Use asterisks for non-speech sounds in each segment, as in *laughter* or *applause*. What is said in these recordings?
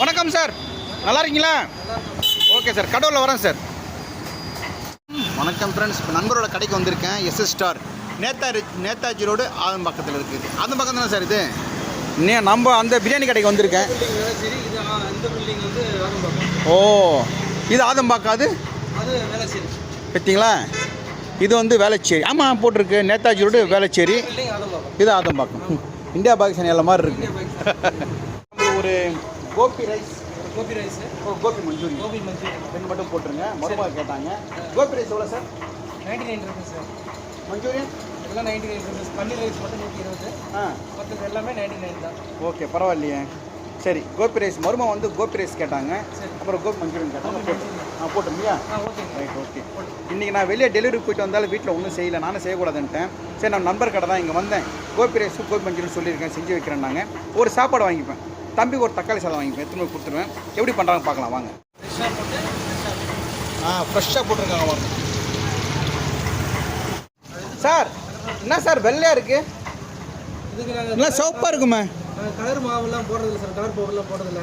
வணக்கம் சார். நல்லா இருக்கீங்களா? Okay sir. கடவுளில் வரேன் சார். வணக்கம் ஃப்ரெண்ட்ஸ் இப்போ நண்பரோட கடைக்கு வந்திருக்கேன். SS star Netaji Netaji road ஆதம்பக்கத்தில் இருக்குது ஆதம்பக்கம் தானே சார் இது? நே நம்ம அந்த பிரியாணி கடைக்கு வந்திருக்கேன். ஓ இது ஆதம்பாக்கம் அது? அது வேளச்சேரி. பார்த்தீங்களா இது வந்து வேளச்சேரி. ஆமாம் போட்டிருக்கு. நேதாஜி ரோடு ஆதம்பாக்கம் இது ஆதம்பாக்கம் இந்தியா பாகிஸ்தான் எல்லாம் மாதிரி இருக்கு. *laughs* ஒரு கோபி ரைஸ். கோபி ரைஸ். ஓ கோபி மஞ்சூரி. கோபி மஞ்சூரியன் ரெண்டு மட்டும் போட்டுருங்க. மருமக கேட்டாங்க. கோபி ரைஸ் எவ்வளோ sir? Ninety nine rupees sir. Manchurian எல்லாம் ninety nine rupees paneer rice மட்டும் நூற்றி இருபது. ஆ. மற்றது எல்லாமே நைன்டி நைன் தான். ஓகே பரவாயில்லையே. சரி கோபி ரைஸ். மருமக வந்து கோபி ரைஸ் கேட்டாங்க. அப்புறம் கோபி மஞ்சூரியன் கேட்டாங்க. போட்டு. ஆ போட்டுருமியா ஆ ஓகேங்க ரைட் ஓகே. இன்றைக்கி நான் வெளியே டெலிவரி போயிட்டு வந்தாலும் வீட்டில் ஒன்றும் செய்யலை. நானும் செய்யக்கூடாதுன்ட்டேன். சரி நான் நண்பர் கடை தான் இங்கே வந்தேன். கோபி ரைஸ் கோபி மஞ்சூரியன் சொல்லியிருக்கேன். செஞ்சு வைக்கிறேன்னாங்க. ஒரு சாப்பாடு வாங்கிப்பேன். தம்பிக்கு ஒரு தக்காளி சாதம் எத்தனை போய் கொடுத்துருவேன். எப்படி பண்ணுறாங்க பார்க்கலாம் வாங்க. ஆ ஃப்ரெஷ்ஷாக போட்டிருக்காங்க வாங்க சார் என்ன சார் வெள்ளையாக இருக்குது நல்லா சிவப்பாக இருக்குமே. கலர் மாவுலாம் போடுறதில்ல சார் கலர் பவுடர்லாம் போடுறதில்ல.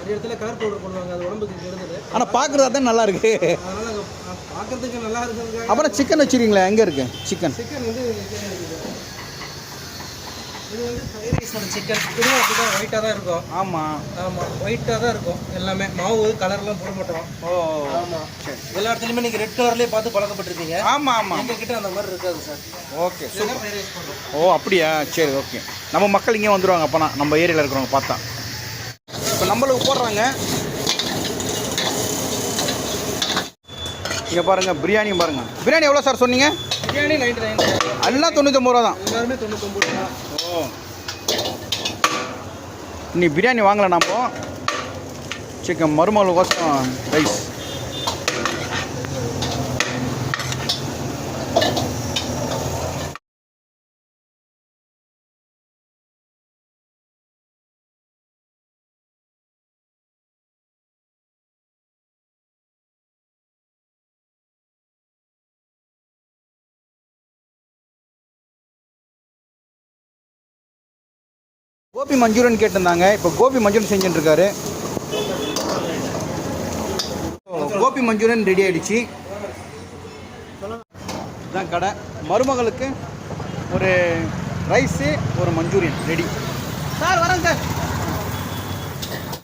ஒரு இடத்துல கலர் பவுடர் போடுவாங்க அது உடம்புக்கு கெடுதல். ஆனால் பார்க்குறதா தான் நல்லா இருக்கு. பார்க்கறதுக்கு நல்லா இருக்கிறதுக்காக அப்புறம் சிக்கன் வச்சுருக்கீங்களா எங்கே இருக்கு? சிக்கன் சிக்கன் வந்து இது வந்து ஃப்ரைட் ரைஸோட சிக்கன் இதுவும் அப்படி தான் ஒயிட்டாக தான் இருக்கும். ஆமாம் ஆமாம் ஒயிட்டாக தான் இருக்கும் எல்லாமே. மாவு கலர்லாம் போட மாட்டோம். ஓ ஆமாம் சரி. எல்லா இடத்துலையுமே நீங்கள் ரெட் கலர்லேயே பார்த்து பழக்கப்பட்டிருப்பீங்க. ஆமாம் ஆமாம் எங்கள் கிட்ட அந்த மாதிரி இருக்காது சார். ஓகே பண்ணுறோம் ஓ அப்படியா? சரி ஓகே. நம்ம மக்கள் இங்கே வந்துடுவாங்க அப்போனா. நம்ம ஏரியாவில் இருக்கிறவங்க பார்த்தா. இப்போ நம்மளுக்கு போடுறாங்க. இங்கே பாருங்கள் பிரியாணியும் பாருங்கள் பிரியாணி எவ்வளோ சார் சொன்னீங்க? பிரியாணி நைன்டி நைன் எல்லாம் தொண்ணூத்தொம்பது ரூபா தான். எல்லாருமே தொண்ணூத்தொம்பது ரூபா ஓ நீ பிரியாணி வாங்கலை நாம. சிக்கன் மருமகளுக்கோசம் ரைஸ் கோபி மஞ்சூரியன் கேட்டிருந்தாங்க. இப்போ கோபி மஞ்சூரியன் செஞ்சுட்டுருக்காரு. கோபி மஞ்சூரியன் ரெடி ஆகிடுச்சு இதான் கடை. மருமகளுக்கு ஒரு ரைஸு ஒரு மஞ்சூரியன் ரெடி. சார் வரேன் சார்.